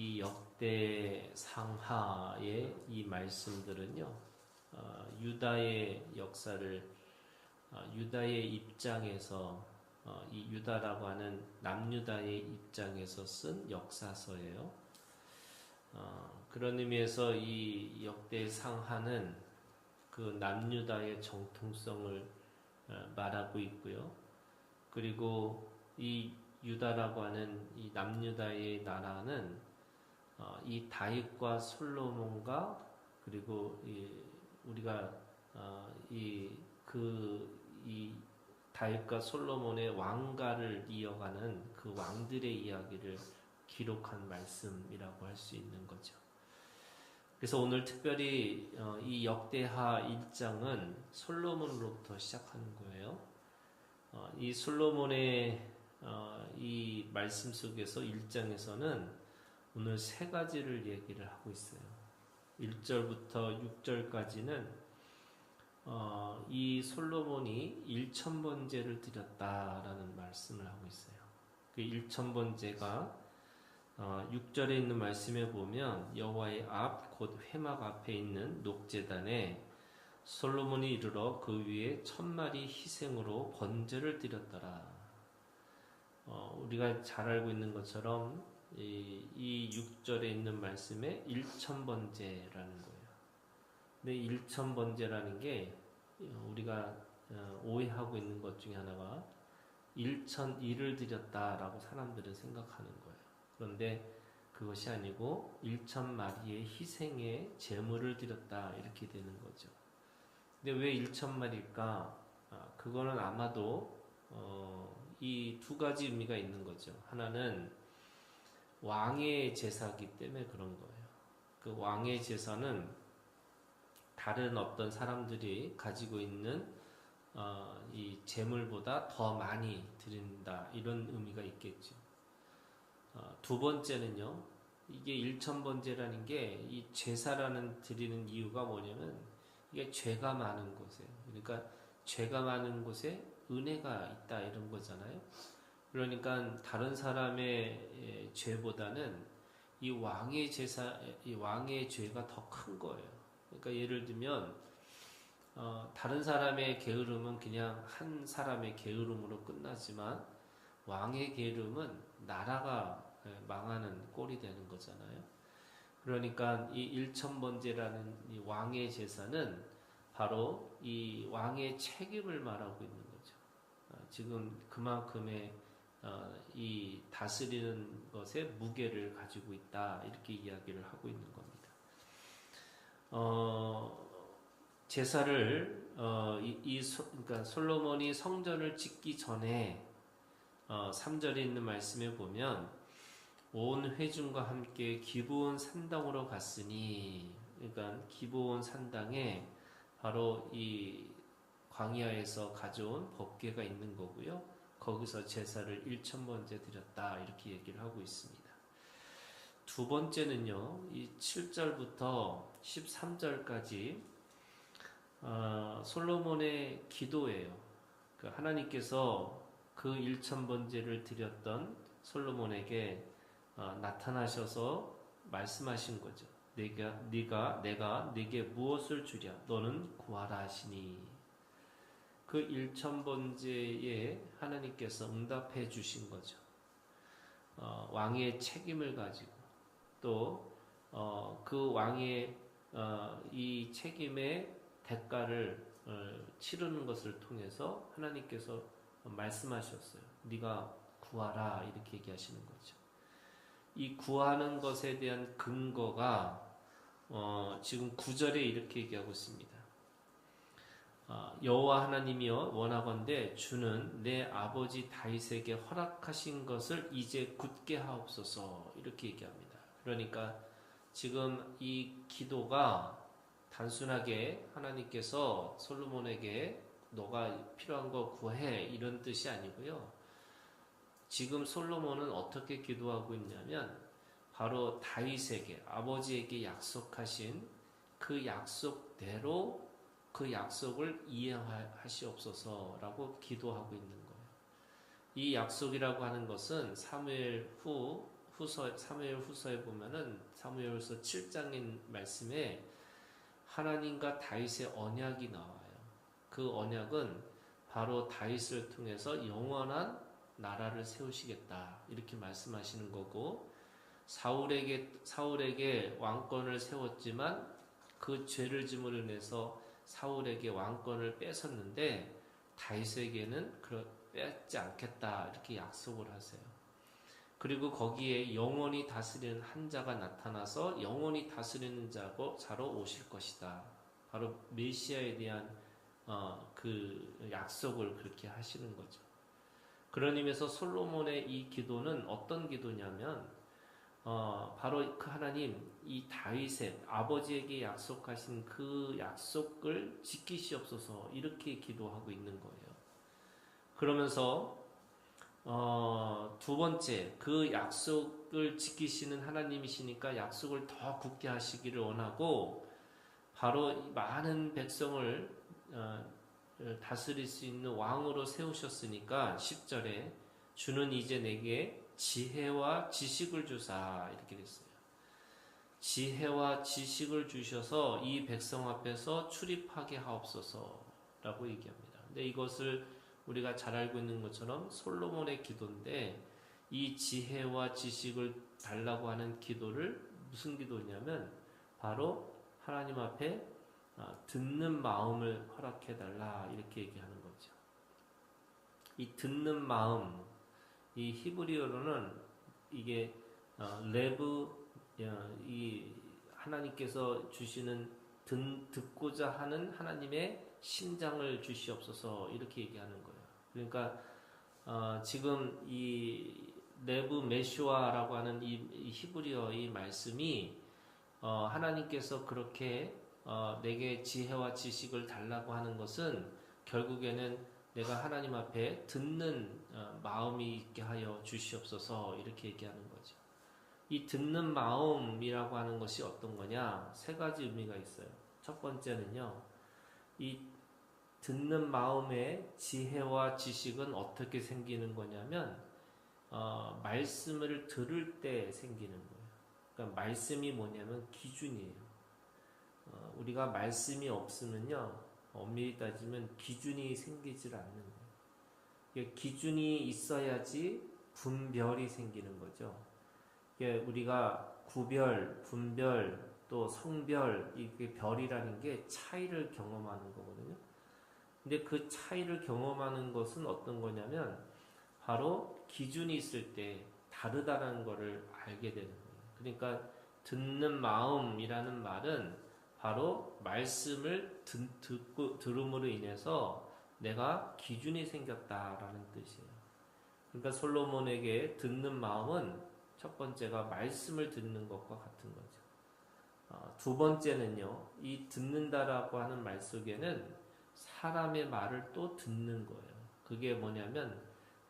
이 역대 상하의 이 말씀들은요, 어, 유다의 역사를 어, 유다의 입장에서 어, 이 유다라고 하는 남유다의 입장에서 쓴 역사서예요. 어, 그런 의미에서 이 역대 상하는 그 남유다의 정통성을 어, 말하고 있고요. 그리고 이 유다라고 하는 이 남유다의 나라는 어, 이 다윗과 솔로몬과 그리고 이 우리가 어, 이그 이 다윗과 솔로몬의 왕가를 이어가는 그 왕들의 이야기를 기록한 말씀이라고 할 수 있는 거죠. 그래서 오늘 특별히 어, 이 역대하 1장은 솔로몬으로부터 시작하는 거예요. 어, 이 솔로몬의 어, 이 말씀 속에서 1장에서는 오늘 세 가지를 얘기를 하고 있어요. 1절부터 6절까지는 어, 이 솔로몬이 1천번제를 드렸다라는 말씀을 하고 있어요. 그 1천번제가 어, 6절에 있는 말씀에 보면 여호와의 앞 곧 회막 앞에 있는 녹제단에 솔로몬이 이르러 그 위에 천 마리 희생으로 번제를 드렸더라. 어, 우리가 잘 알고 있는 것처럼 이, 이 6절에 있는 말씀에 1천번제라는 거예요. 근데 1천번제라는 게 우리가 어, 오해하고 있는 것 중에 하나가 1천 일을 드렸다라고 사람들은 생각하는 거예요. 그런데 그것이 아니고 1천 마리의 희생의 제물을 드렸다 이렇게 되는 거죠. 근데 왜 1천 마리일까? 아, 그거는 아마도 어, 이 두 가지 의미가 있는 거죠. 하나는 왕의 제사기 때문에 그런 거예요. 그 왕의 제사는 다른 어떤 사람들이 가지고 있는 어, 이 재물보다 더 많이 드린다 이런 의미가 있겠죠. 어, 두 번째는요. 이게 일천번제라는 게 이 제사라는 드리는 이유가 뭐냐면 이게 죄가 많은 곳에 그러니까 죄가 많은 곳에 은혜가 있다 이런 거잖아요. 그러니까 다른 사람의 죄보다는 이 왕의 제사, 이 왕의 죄가 더 큰 거예요. 그러니까 예를 들면 어, 다른 사람의 게으름은 그냥 한 사람의 게으름으로 끝나지만 왕의 게으름은 나라가 망하는 꼴이 되는 거잖아요. 그러니까 이 일천번제라는 이 왕의 제사는 바로 이 왕의 책임을 말하고 있는 거죠. 어, 지금 그만큼의 어, 이 다스리는 것에 무게를 가지고 있다 이렇게 이야기를 하고 있는 겁니다. 어, 제사를 어, 이, 이 소, 그러니까 솔로몬이 성전을 짓기 전에 어, 3절에 있는 말씀에 보면 온 회중과 함께 기브온 산당으로 갔으니 그러니까 기브온 산당에 바로 이 광야에서 가져온 법궤가 있는 거고요. 거기서 제사를 1천 번째 드렸다 이렇게 얘기를 하고 있습니다. 두 번째는요. 이 7절부터 13절까지 어, 솔로몬의 기도예요. 그 하나님께서 그 1천 번째를 드렸던 솔로몬에게 어, 나타나셔서 말씀하신 거죠. 내가 네가 내가 네게 무엇을 주랴 너는 구하라 하시니 그 일천번제에 하나님께서 응답해 주신 거죠. 어, 왕의 책임을 가지고 또그 어, 그 왕의 어, 이 책임의 대가를 어, 치르는 것을 통해서 하나님께서 말씀하셨어요. 네가 구하라 이렇게 얘기하시는 거죠. 이 구하는 것에 대한 근거가 어, 지금 구절에 이렇게 얘기하고 있습니다. 어, 여호와 하나님이여 원하건대 주는 내 아버지 다윗에게 허락하신 것을 이제 굳게 하옵소서 이렇게 얘기합니다. 그러니까 지금 이 기도가 단순하게 하나님께서 솔로몬에게 너가 필요한 거 구해 이런 뜻이 아니고요. 지금 솔로몬은 어떻게 기도하고 있냐면 바로 다윗에게 아버지에게 약속하신 그 약속대로 그 약속을 이행하시옵소서라고 기도하고 있는 거예요. 이 약속이라고 하는 것은 사무엘 후 후서 사무엘 후서에 보면은 사무엘후서 7장인 말씀에 하나님과 다윗의 언약이 나와요. 그 언약은 바로 다윗을 통해서 영원한 나라를 세우시겠다 이렇게 말씀하시는 거고 사울에게 사울에게 왕권을 세웠지만 그 죄를 짐으로 인해서 사울에게 왕권을 뺏었는데 다윗에게는 그렇 뺏지 않겠다 이렇게 약속을 하세요. 그리고 거기에 영원히 다스리는 한 자가 나타나서 영원히 다스리는 자고 자로 오실 것이다. 바로 메시아에 대한 어, 그 약속을 그렇게 하시는 거죠. 그런 의미에서 솔로몬의 이 기도는 어떤 기도냐면 어, 바로 그 하나님 이 다윗의 아버지에게 약속하신 그 약속을 지키시옵소서 이렇게 기도하고 있는 거예요. 그러면서 어, 두 번째 그 약속을 지키시는 하나님이시니까 약속을 더 굳게 하시기를 원하고 바로 많은 백성을 어, 다스릴 수 있는 왕으로 세우셨으니까 10절에 주는 이제 내게 지혜와 지식을 주사 이렇게 됐어요. 지혜와 지식을 주셔서 이 백성 앞에서 출입하게 하옵소서라고 얘기합니다. 근데 이것을 우리가 잘 알고 있는 것처럼 솔로몬의 기도인데 이 지혜와 지식을 달라고 하는 기도를 무슨 기도냐면 바로 하나님 앞에 아, 듣는 마음을 허락해 달라 이렇게 얘기하는 거죠. 이 듣는 마음 이 히브리어로는 이게 어, 레브 어, 이 하나님께서 주시는 듣고자 하는 하나님의 심장을 주시옵소서 이렇게 얘기하는 거예요. 그러니까 어, 지금 이 레브 메슈아라고 하는 이, 이 히브리어 이 말씀이 어, 하나님께서 그렇게 어, 내게 지혜와 지식을 달라고 하는 것은 결국에는 내가 하나님 앞에 듣는 어, 마음이 있게 하여 주시옵소서 이렇게 얘기하는 거죠. 이 듣는 마음이라고 하는 것이 어떤 거냐? 세 가지 의미가 있어요. 첫 번째는요, 이 듣는 마음의 지혜와 지식은 어떻게 생기는 거냐면 어, 말씀을 들을 때 생기는 거예요. 그러니까 말씀이 뭐냐면 기준이에요. 어, 우리가 말씀이 없으면요, 엄밀히 따지면 기준이 생기질 않는 거예요. 기준이 있어야지 분별이 생기는 거죠. 우리가 구별, 분별, 또 성별, 이게 별이라는 게 차이를 경험하는 거거든요. 근데 그 차이를 경험하는 것은 어떤 거냐면 바로 기준이 있을 때 다르다는 것을 알게 되는 거예요. 그러니까 듣는 마음이라는 말은 바로 말씀을 듣, 듣고 들음으로 인해서 내가 기준이 생겼다라는 뜻이에요. 그러니까 솔로몬에게 듣는 마음은 첫 번째가 말씀을 듣는 것과 같은 거죠. 어, 두 번째는요, 이 듣는다라고 하는 말 속에는 사람의 말을 또 듣는 거예요. 그게 뭐냐면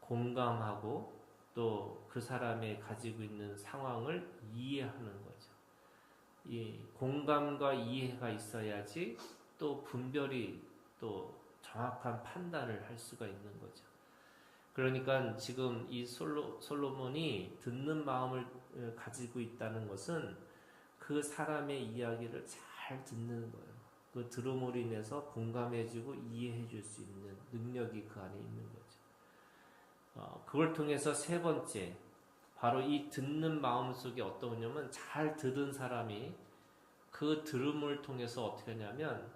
공감하고 또 그 사람의 가지고 있는 상황을 이해하는 거죠. 이 공감과 이해가 있어야지 또 분별이 또 정확한 판단을 할 수가 있는 거죠. 그러니까 지금 이 솔로, 솔로몬이 듣는 마음을 어, 가지고 있다는 것은 그 사람의 이야기를 잘 듣는 거예요. 그 들음으로 인해서 공감해주고 이해해줄 수 있는 능력이 그 안에 있는 거죠. 어, 그걸 통해서 세 번째, 바로 이 듣는 마음 속에 어떤 거냐면 잘 들은 사람이 그 들음을 통해서 어떻게 하냐면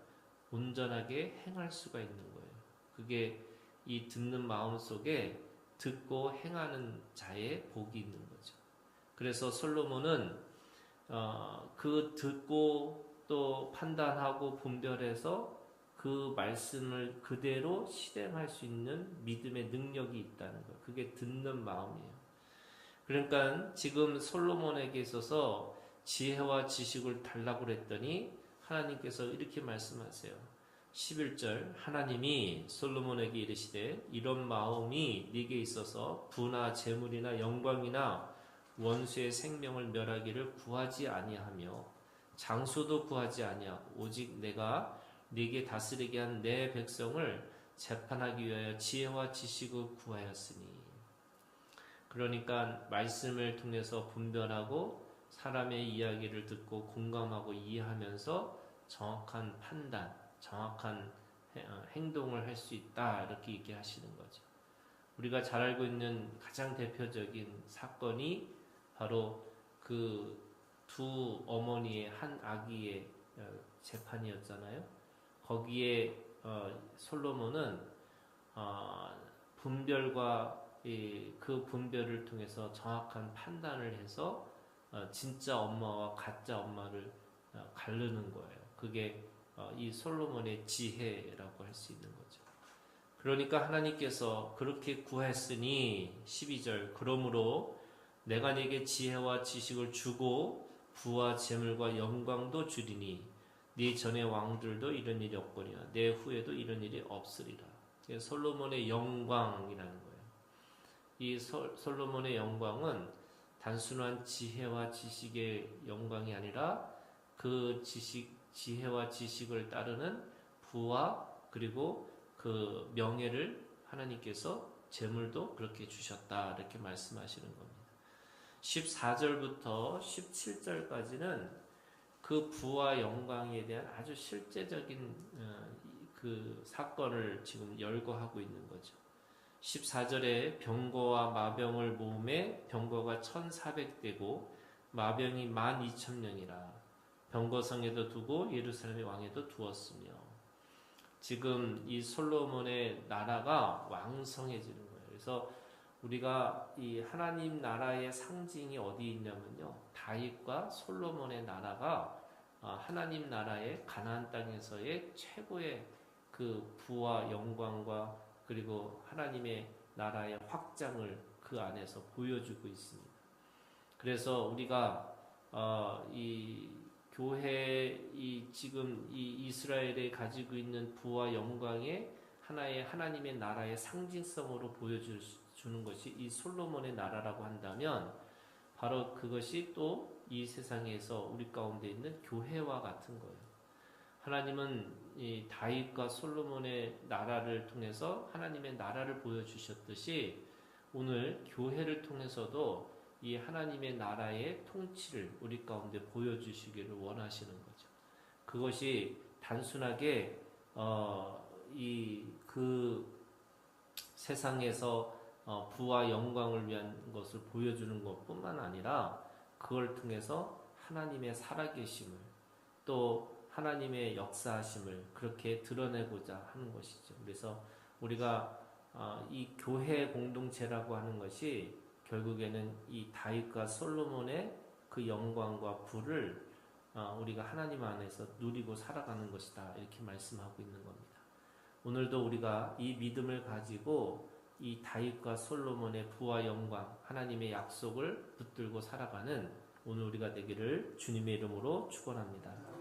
온전하게 행할 수가 있는 거예요. 그게 이 듣는 마음 속에 듣고 행하는 자의 복이 있는 거죠. 그래서 솔로몬은 어, 그 듣고 또 판단하고 분별해서 그 말씀을 그대로 실행할 수 있는 믿음의 능력이 있다는 거예요. 그게 듣는 마음이에요. 그러니까 지금 솔로몬에게 있어서 지혜와 지식을 달라고 그랬더니 하나님께서 이렇게 말씀하세요. 11절 하나님이 솔로몬에게 이르시되 이런 마음이 네게 있어서 부나 재물이나 영광이나 원수의 생명을 멸하기를 구하지 아니하며 장소도 구하지 아니하 오직 내가 네게 다스리게 한 내 백성을 재판하기 위하여 지혜와 지식을 구하였으니 그러니까 말씀을 통해서 분별하고 사람의 이야기를 듣고 공감하고 이해하면서 정확한 판단, 정확한 해- 어, 행동을 할 수 있다 이렇게 얘기하시는 거죠. 우리가 잘 알고 있는 가장 대표적인 사건이 바로 그 두 어머니의 한 아기의 어, 재판이었잖아요. 거기에 어, 솔로몬은 어, 분별과 이, 그 분별을 통해서 정확한 판단을 해서 어, 진짜 엄마와 가짜 엄마를 어, 가르는 거예요. 그게 어, 이 솔로몬의 지혜라고 할 수 있는 거죠. 그러니까 하나님께서 그렇게 구했으니 12절 그러므로 내가 네게 지혜와 지식을 주고 부와 재물과 영광도 주리니 네 전의 왕들도 이런 일이 없거니와 내 후에도 이런 일이 없으리라. 솔로몬의 영광이라는 거예요. 이 솔- 솔로몬의 영광은 단순한 지혜와 지식의 영광이 아니라 그 지식 지혜와 지식을 따르는 부와 그리고 그 명예를 하나님께서 재물도 그렇게 주셨다 이렇게 말씀하시는 겁니다. 14절부터 17절까지는 그 부와 영광에 대한 아주 실제적인 어, 그 사건을 지금 열거하고 있는 거죠. 14절에 병거와 마병을 모음에 병거가 1400대고 마병이 12,000명이라 병거성에도 두고 예루살렘의 왕에도 두었으며 지금 이 솔로몬의 나라가 왕성해지는 거예요. 그래서 우리가 이 하나님 나라의 상징이 어디 있냐면요. 다윗과 솔로몬의 나라가 아, 하나님 나라의 가나안 땅에서의 최고의 그 부와 영광과 그리고 하나님의 나라의 확장을 그 안에서 보여주고 있습니다. 그래서 우리가 어, 이 교회 이 지금 이 이스라엘에 가지고 있는 부와 영광의 하나의 하나님의 나라의 상징성으로 보여주는 것이 이 솔로몬의 나라라고 한다면 바로 그것이 또 이 세상에서 우리 가운데 있는 교회와 같은 거예요. 하나님은 이 다윗과 솔로몬의 나라를 통해서 하나님의 나라를 보여주셨듯이 오늘 교회를 통해서도 이 하나님의 나라의 통치를 우리 가운데 보여주시기를 원하시는 거죠. 그것이 단순하게 어, 이 그 세상에서 어, 부와 영광을 위한 것을 보여주는 것뿐만 아니라 그걸 통해서 하나님의 살아계심을 또 하나님의 역사하심을 그렇게 드러내고자 하는 것이죠. 그래서 우리가 어, 이 교회 공동체라고 하는 것이 결국에는 이 다윗과 솔로몬의 그 영광과 부를 어, 우리가 하나님 안에서 누리고 살아가는 것이다 이렇게 말씀하고 있는 겁니다. 오늘도 우리가 이 믿음을 가지고 이 다윗과 솔로몬의 부와 영광 하나님의 약속을 붙들고 살아가는 오늘 우리가 되기를 주님의 이름으로 축원합니다.